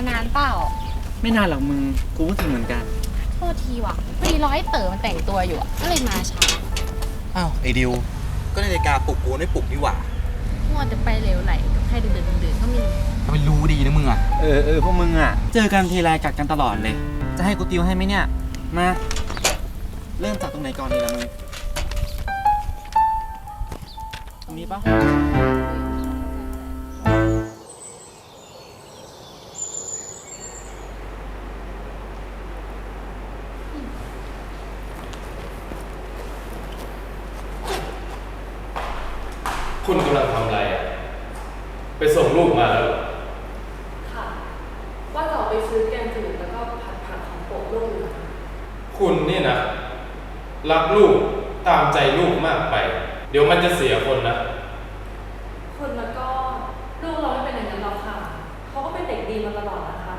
อนานเปล่าไม่นานหรอกมึง กูก็ถึงเหมือนกัน โทษทีว่ะพอดีรอให้เต๋อมันแต่งตัวอยู่อะก็เลยมาช้าอ้าว ไอ้ดิว ก็นาฬิกาปลุกกูไม่ปลุกนี่หว่ามัวแต่ไปเร็วไหลกับใครเดินๆเดินๆก็ไม่รู้ทำไมรู้ดีนะมึงอะ เออเออพวกมึงอะ เจอกันทีไรกัดกันตลอดเลย จะให้กูติวให้ไหมเนี่ย มา เริ่มจากตรงไหนก่อนดีล่ะมึง ตรงนี้ปะ คุณกำลังทำอะไรอะ ไปส่งลูกมาแล้วเหรอ ค่ะ ว่าจะออกไปซื้อแกงจืดแล้วก็ผัดผักของโปรดลูกอยู่นะคะ คุณนี่นะ รักลูกตามใจลูกมากไป เดี๋ยวมันจะเสียคนนะ คนแล้วก็ลูกเราไม่เป็นอย่างนั้นหรอกค่ะ เขาก็เป็นเด็กดีมาตลอดนะคะ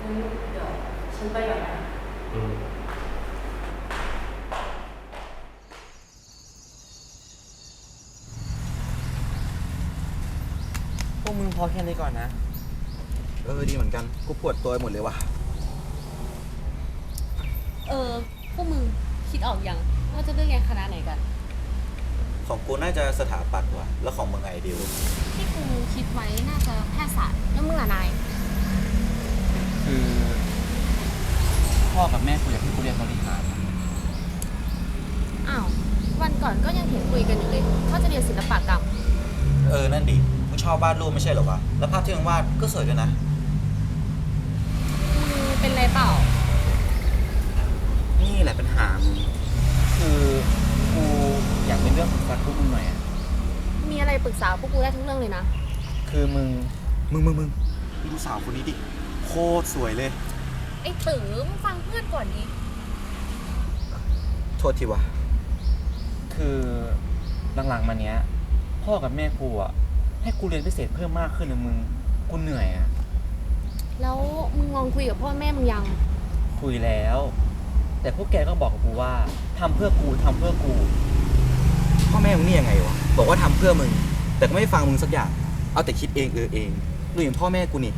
งั้นเดี๋ยวฉันไปก่อนนะ อืมพวกมึงพอแค่นี้ก่อนนะ เออดีเหมือนกัน กูปวดตัวไปหมดเลยว่ะ เออ พวกมึงคิดออกยังว่าจะเลือกเรียนคณะไหนกัน ของกูน่าจะสถาปัตย์ว่ะ แล้วของมึงไงดิว ที่กูคิดไว้น่าจะแพทยศาสตร์แล้วมึงล่ะนาย คือพ่อกับแม่กูอยากให้กูเรียนบริหารอ้าว วันก่อนก็ยังเห็นคุยกันอยู่เลยว่าจะเรียนศิลปกรรม เออ นั่นดิ มึงชอบวาดรูปไม่ใช่เหรอวะ แล้วภาพที่มึงวาดก็สวยด้วยนะ มึงเป็นไรเปล่า นี่แหละปัญหามึงคือกู อยากเป็นเรื่องปรึกษาพวกมึงหน่อยอะมีอะไรปรึกษาพวกกูได้ทุกเรื่องเลยนะ คือมึงมึงมึงมึงมึงดูสาวคนนี้ดิ โคตรสวยเลย ไอ้ตือมึงฟังเพื่อนก่อนดิ โทษทีว่ะคือหลังๆมาเนี้ย พ่อกับแม่กูอะให้กูเรียนพิเศษเพิ่มมากขึ้นเลยมึงกูเหนื่อยอะแล้วมึงลองคุยกับพ่อแม่มึงยัง คุยแล้ว แต่พวกแกก็บอกกับกูว่าทำเพื่อกูทำเพื่อกู พ่อแม่มึงนี่ยังไงวะบอกว่าทำเพื่อมึง แต่ก็ไม่ฟังมึงสักอย่าง เอาแต่คิดเองเออเองดูอย่างพ่อแม่กูนี่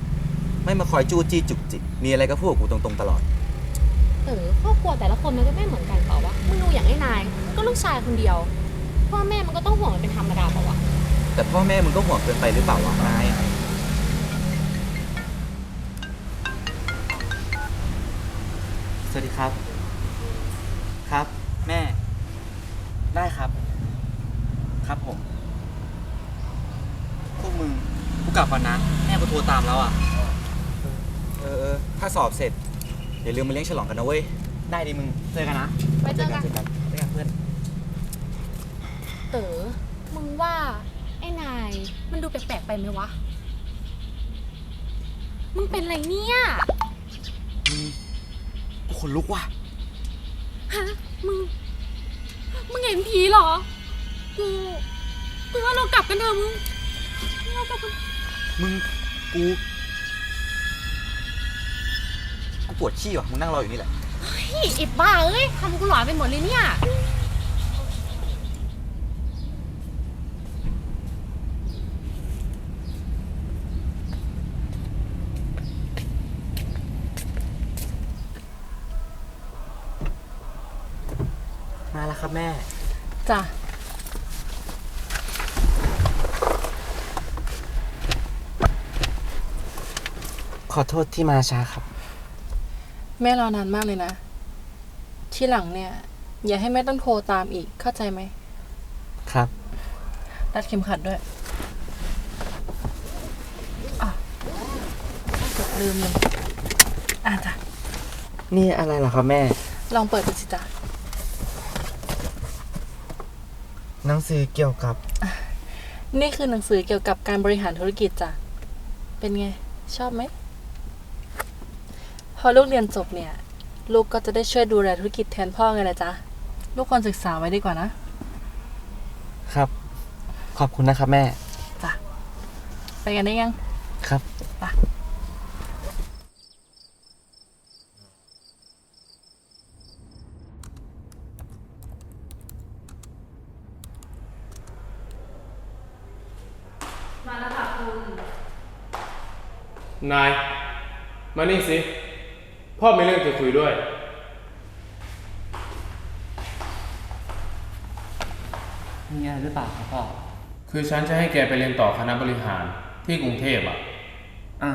ไม่มาคอยจู้จี้จุกจิกมีอะไรก็พูดกับกูตรงๆตลอดเออครอบครัวแต่ละคนมันก็ไม่เหมือนกันเปล่าวะมึงดูอย่างไอ้นายมันก็ลูกชายคนเดียว พ่อแม่มันก็ต้องห่วงมันเป็นธรรมดาเปล่าวะแต่พ่อแม่มึงก็ห่วงเกินไปหรือเปล่าวะนายสวัสดีครับครับ แม่ ได้ครับ ครับผม พวกมึง กูกลับก่อนนะ แม่กูโทรตามแล้วอะ เออเออถ้าสอบเสร็จอย่าลืมมาเลี้ยงฉลองกันนะเว้ย ได้ดิมึง เจอกันนะไปเจอกัน เจอกันเจอกันเพื่อน เต๋อ มึงว่า ไอ้นาย มันดูแปลกๆไปไหมวะ มึงเป็นไรเนี่ย กูขนลุกว่ะ ฮะ มึง มึงเห็นผีเหรอ กู กูว่าเรากลับกันเถอะมึง เรากลับกัน มึงกูกูปวดขี้ว่ะมึงนั่งรออยู่นี่แหละพี่ไอ้บ้าเอ้ยทำกูหลอนไปหมดเลยเนี่ย มาแล้วครับแม่ จ้ะ อโทษที่มาช้าครับ แม่รอนานมากเลยนะ ที่หลังเนี่ย อย่าให้แม่ต้องโทรตามอีกเข้าใจไหม ครับ รัดเข็มขัดด้วยอะเกือบลืมเลยอะจ้ะ นี่อะไรเหรอครับแม่ ลองเปิดดูสิจ้ะ หนังสือเกี่ยวกับ นี่คือหนังสือเกี่ยวกับการบริหารธุรกิจจ้ะ เป็นไง ชอบไหม พอลูกเรียนจบเนี่ย ลูกก็จะได้ช่วยดูแลธุรกิจแทนพ่อไงล่ะจ๊ะ ลูกควรศึกษาไว้ดีกว่านะ ครับ ขอบคุณนะครับแม่ จ้ะ ไปกันได้ยัง ครับไปนาย มานี่สิ พ่อมีเรื่องจะคุยด้วย มีอะไรหรือเปล่าครับพ่อคือฉันจะให้แกไปเรียนต่อคณะบริหารที่กรุงเทพอะ อะ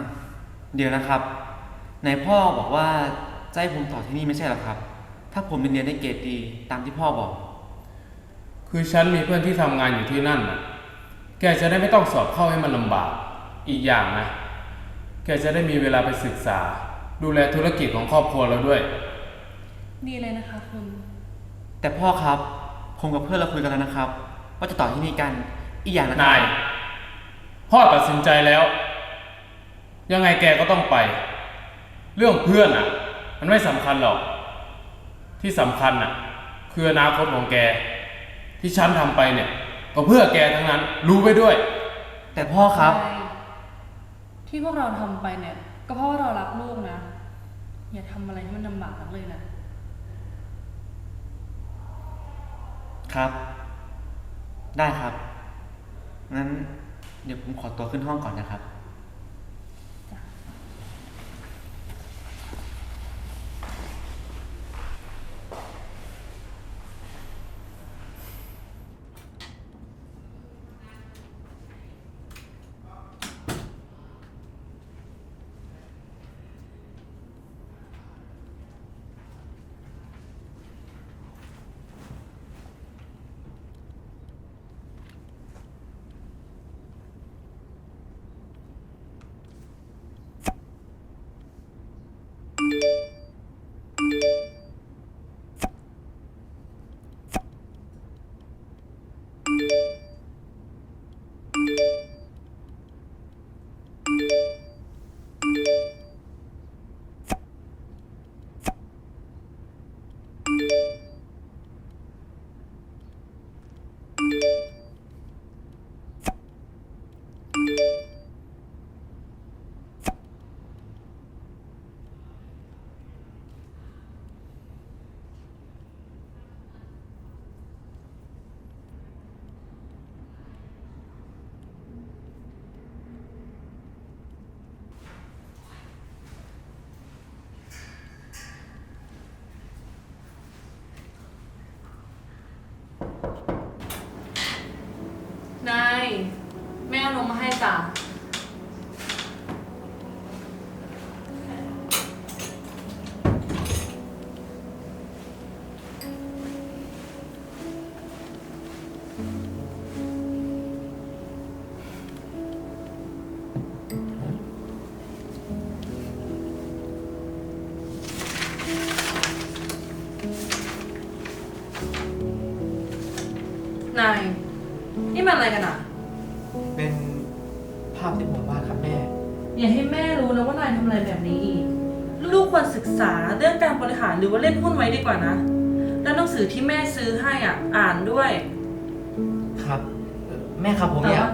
เดี๋ยวนะครับไหนพ่อบอกว่าจะให้ผมต่อที่นี่ไม่ใช่เหรอครับ ถ้าผมเรียนได้เกรดดีตามที่พ่อบอก คือฉันมีเพื่อนที่ทำงานอยู่ที่นั่นน่ะ แกจะได้ไม่ต้องสอบเข้าให้มันลำบาก อีกอย่างนะ แกจะได้มีเวลาไปศึกษา ดูแลธุรกิจของครอบครัวเราด้วย ดีเลยนะคะคุณ แต่พ่อครับ ผมกับเพื่อนเราคุยกันแล้วนะครับ ว่าจะต่อที่นี่กัน อีกอย่างนะครันาย พ่อตัดสินใจแล้ว ยังไงแกก็ต้องไป เรื่องเพื่อนอะ มันไม่สำคัญหรอก ที่สำคัญอะ คืออนาคตของแก ที่ฉันทำไปเนี่ย ก็เพื่อแกทั้งนั้น รู้ไว้ด้วย แต่พ่อครับ ใช่ที่พวกเราทำไปเนี่ย ก็เพราะว่าเรารักลูกนะ อย่าทำอะไรให้มันลำบากนักเลยนะครับ ได้ครับ งั้นเดี๋ยวผมขอตัวขึ้นห้องก่อนนะครับ นาย นี่มันอะไรกันอะ เป็นภาพที่ผมวาดครับแม่ อย่าให้แม่รู้นะว่านายทำอะไรแบบนี้อีกลูกควรศึกษาเรื่องการบริหารหรือว่าเล่นหุ้นไว้ดีกว่านะ แล้วหนังสือที่แม่ซื้อให้อะ อ่านด้วย ครับแม่ครับผมแต่อยาว่าก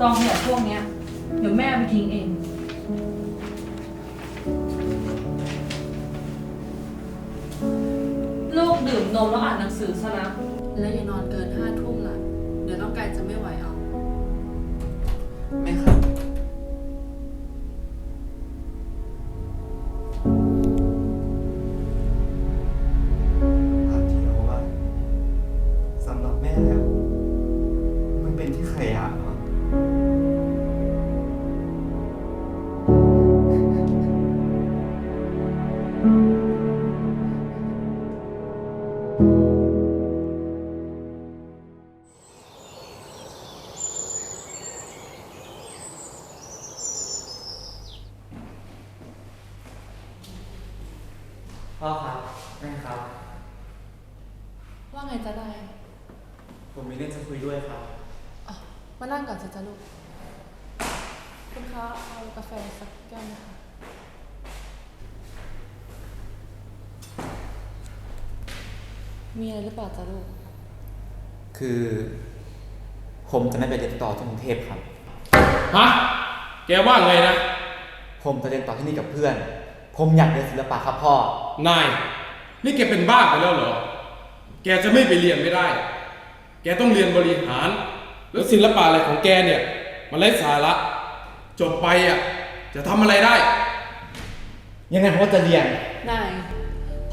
กองขยะพวกเนี้ย เดี๋ยวแม่เอาไปทิ้งเอง ลูกดื่มนมแล้วอ่านหนังสือซะนะ แล้วอย่านอนเกินห้าทุ่มล่ะ เดี๋ยวน้องกายจะไม่ไหวเอา ว่าไงจะได้ผมมีเรื่องจะคุยด้วยครับอะมานั่งก่อนสิจ้ะลูก คุณคะเอากาแฟสักแก้วนะคะ มีอะไรหรือเปล่าจ๊ะลูก คือผมจะไม่ไปเรียนต่อที่กรุงเทพครับ ฮะ แกว่าไงนะ ผมจะเรียนต่อที่นี่กับเพื่อน ผมอยากเรียนศิลปะครับพ่อ นาย นี่แกเป็นบ้าไปแล้วเหรอ แกจะไม่ไปเรียนไม่ได้ แกต้องเรียนบริหาร แล้วศิลปะอะไรของแกเนี่ย มันไร้สาระ จบไปอะ จะทำอะไรได้ ยังไงผมก็จะเรียน นาย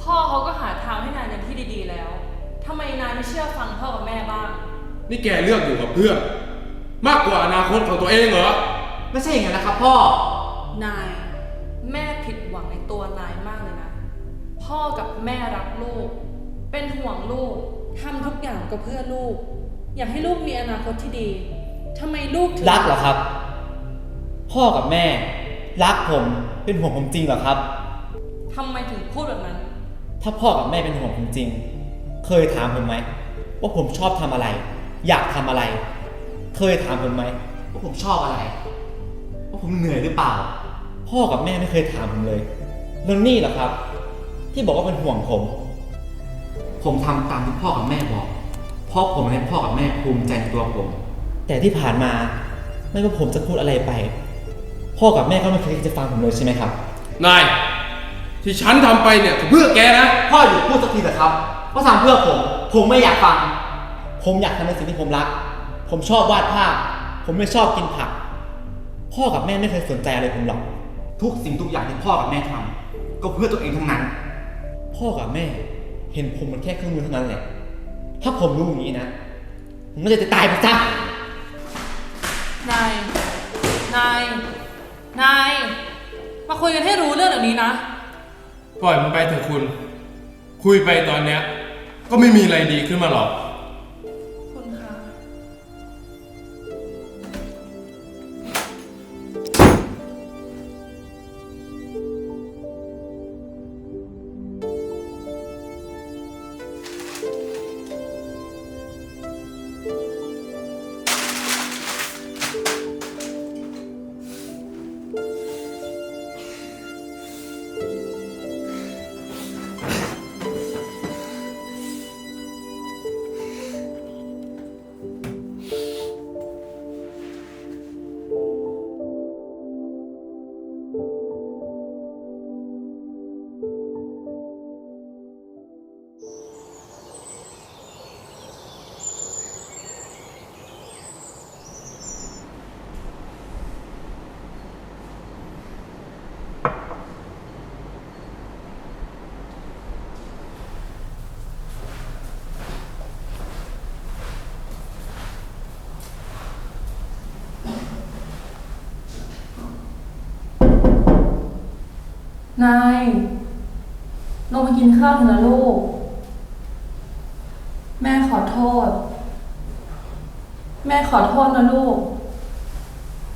พ่อเขาก็หาทางให้นายในที่ดีๆแล้วทำไมนายไม่เชื่อฟังพ่อกับแม่บ้าง นี่แกเลือกอยู่กับเพื่อน มากกว่าอนาคตของตัวเองเหรอ ไม่ใช่อย่างนั้นนะครับพ่อ นาย แม่ผิดหวังในตัวนายมากเลยนะ พ่อกับแม่รักลูก เป็นห่วงลูกทำทุกอย่างก็เพื่อลูก อยากให้ลูกมีอนาคตที่ดีทำไมลูกถึงรักเหรอครับ พ่อกับแม่ รักผมเป็นห่วงผมจริงเหรอครับ ทำไมถึงพูดแบบนั้น ถ้าพ่อกับแม่เป็นห่วงผมจริง เคยถามผมไหมว่าผมชอบทำอะไร อยากทำอะไร เคยถามผมไหมว่าผมชอบอะไรว่าผมเหนื่อยหรือเปล่า พ่อกับแม่ไม่เคยถามผมเลยแล้วนี่เหรอครับ ที่บอกว่าเป็นห่วงผม ผมทำตามที่พ่อกับแม่บอก เพราะผมให้พ่อกับแม่ภูมิใจในตัวผม แต่ที่ผ่านมาไม่ว่าผมจะพูดอะไรไป พ่อกับแม่ก็ไม่เคยที่จะฟังผมเลยใช่ไหมครับ นาย ที่ฉันทำไปเนี่ยก็เพื่อแกนะ พ่อหยุดพูดสักทีเถอะครับว่าทำเพื่อผม ผมไม่อยากฟัง ผมอยากทำในสิ่งที่ผมรัก ผมชอบวาดภาพ ผมไม่ชอบกินผัก พ่อกับแม่ไม่เคยสนใจอะไรผมหรอก ทุกสิ่งทุกอย่างที่พ่อกับแม่ทำก็เพื่อตัวเองทั้งนั้น พ่อกับแม่ เห็นผมมันแค่เครื่องมือเท่านั้นแหละ ถ้าผมรู้อย่างนี้นะ ผมก็จะตายไปซะ นาย นาย นาย มาคุยกันให้รู้เรื่องเดี๋ยวนี้นะ ปล่อยมันไปเถอะคุณ คุยไปตอนเนี้ย ก็ไม่มีอะไรดีขึ้นมาหรอก นายลงมากินข้าวเถอะนะลูก แม่ขอโทษ แม่ขอโทษนะลูก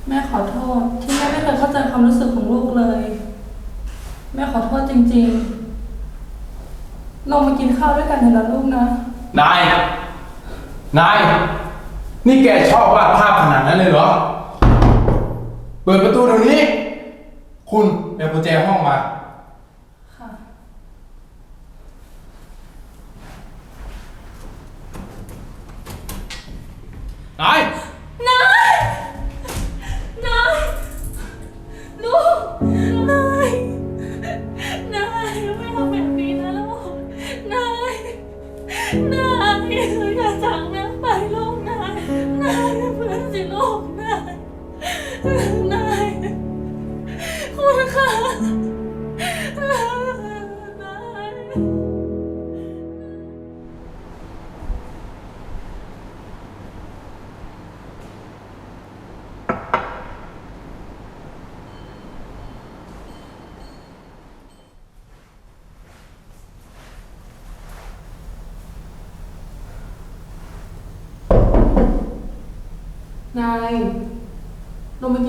แม่ขอโทษ ที่แม่ไม่เคยเข้าใจความรู้สึกของลูกเลย แม่ขอโทษจริงๆลงมากินข้าวด้วยกันเถอะนะลูกนะ นาย นาย นี่แกชอบวาดภาพขนาดนั้นเลยเหรอ เปิดประตูเดี๋ยวนี้ คุณเดี๋ยวกุญแจห้องมา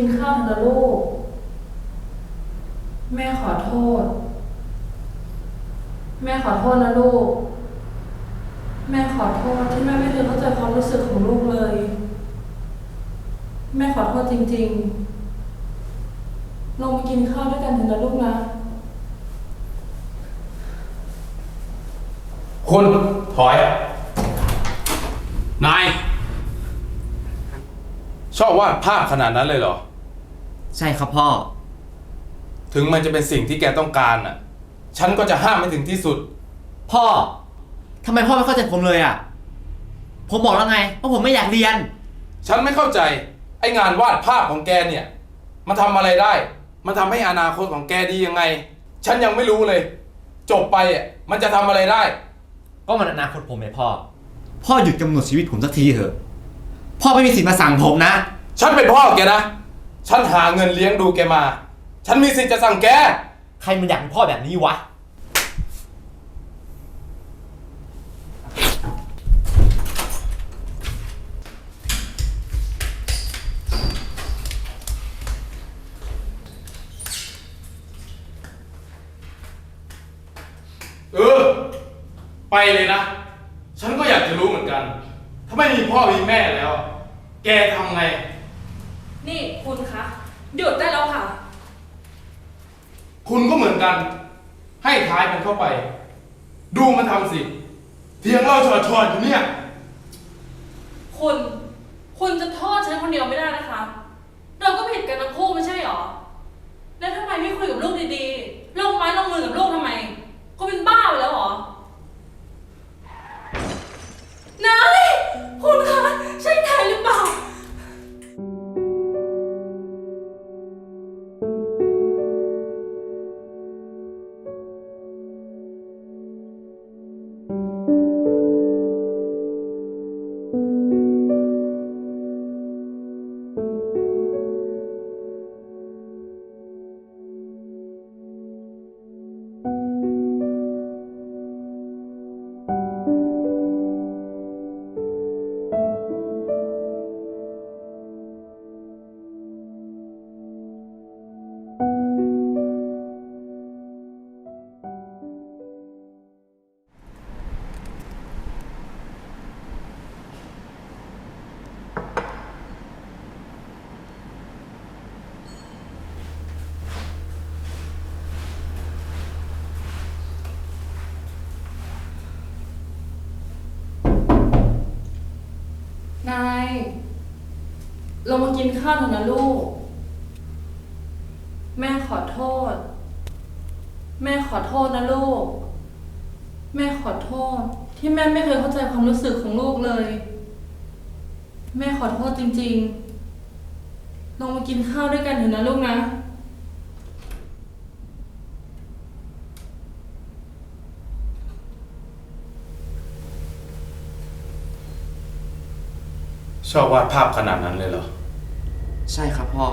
กินข้าวเถอะนะลูก แม่ขอโทษ แม่ขอโทษนะลูก แม่ขอโทษที่แม่ไม่เคยเข้าใจความรู้สึกของลูกเลย แม่ขอโทษจริง ๆ ลงมากินข้าวด้วยกันเถอะนะลูกนะ คุณ ถอย นาย ชอบวาดภาพขนาดนั้นเลยเหรอ ใช่ครับพ่อ ถึงมันจะเป็นสิ่งที่แกต้องการอะ ฉันก็จะห้ามไม่ถึงที่สุด พ่อทำไมพ่อไม่เข้าใจผมเลยอะ ผมบอกแล้วไงว่าผมไม่อยากเรียน ฉันไม่เข้าใจ ไอ้งานวาดภาพของแกเนี่ย มันทำอะไรได้ มันทำให้อนาคตของแกดียังไง ฉันยังไม่รู้เลย จบไปอะมันจะทำอะไรได้ ก็มันอนาคตผมไงพ่อ พ่อหยุดกำหนดชีวิตผมสักทีเถอะ พ่อไม่มีสิทธิ์มาสั่งผมนะ ฉันเป็นพ่อแกนะ ฉันหาเงินเลี้ยงดูแกมา ฉันมีสิทธิ์จะสั่งแก ใครมันอยากเป็นพ่อแบบนี้วะ เออ ไปเลยนะ ฉันก็อยากจะรู้เหมือนกัน ถ้าไม่มีพ่อมีแม่แล้ว แกทำไงนี่คุณคะ หยุดได้แล้วค่ะ คุณก็เหมือนกัน ให้ท้ายมันเข้าไป ดูมันทำสิเถียงเราชอดชอดอยู่เนี่ย คุณ คุณจะโทษฉันคนเดียวไม่ได้นะคะ เราก็ผิดกันทั้งคู่ไม่ใช่หรอ แล้วทำไมไม่คุยกับลูกดีๆลงไม้ลงมือกับลูกทำไม ก็เป็นบ้าไปแล้วเหรอนายคุณคะใช่นายหรือเปล่า เรามากินข้าวเถอะนะลูก แม่ขอโทษ แม่ขอโทษนะลูก แม่ขอโทษ ที่แม่ไม่เคยเข้าใจความรู้สึกของลูกเลย แม่ขอโทษจริง ๆ ลงมากินข้าวด้วยกันเถอะนะลูกนะ อบวาดภาพขนาดนั้นเลยเหรอ ใช่ครับพ่อ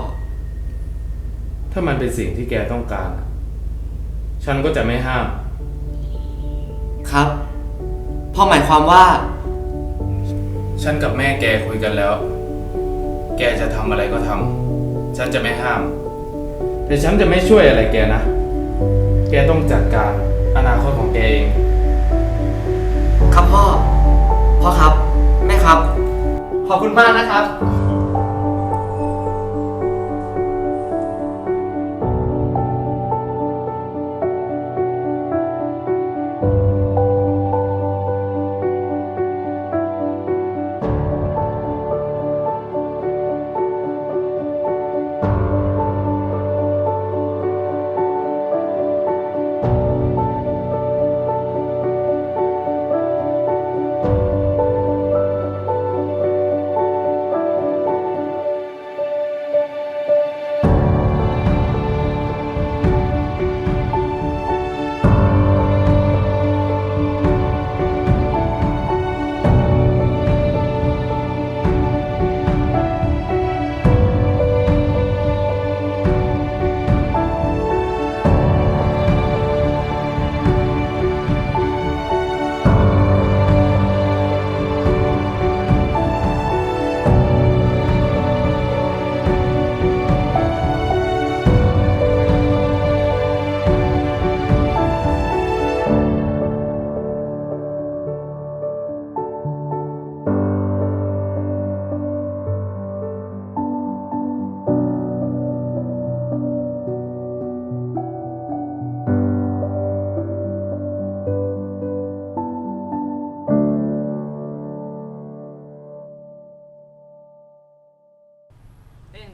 ถ้ามันเป็นสิ่งที่แกต้องการ ฉันก็จะไม่ห้าม ครับ พ่อหมายความว่า ฉันกับแม่แกคุยกันแล้ว แกจะทำอะไรก็ทำ ฉันจะไม่ห้าม แต่ฉันจะไม่ช่วยอะไรแกนะ แกต้องจัดการอนาคตของแกเอง ครับพ่อ พ่อครับ แม่ครับ ขอบคุณมากนะครับ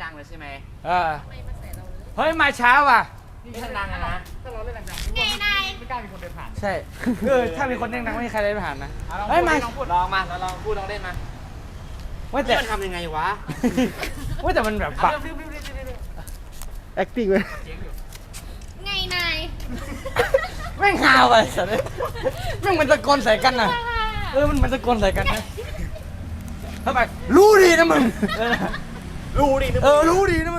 งเลยใช่ไหมเฮ้ยมาเช้าว่ะ นี่ถ้าดังนะถ้าเราเล่นดังๆทุกคนไม่กล้ามีคนเดินผ่านใช่เออถ้ามีคนเด้งดังไม่มีใครเด้ผ่านนะเฮ้ยมาลองพูดลองมาลองพูดลองเล่นมาว่าแต่มันทำยังไงวะว่าแต่มันแบบบัอาเร็ acting เลยเงอยู่ไงนายแม่งฮาวไปสัตว์เอ้แม่งมันตะโกนใส่กันนะเออมันมันตะโกนใส่กันนะเข้าไปรู้ดีนะมึง รู้ดิเออรู้ดินะมั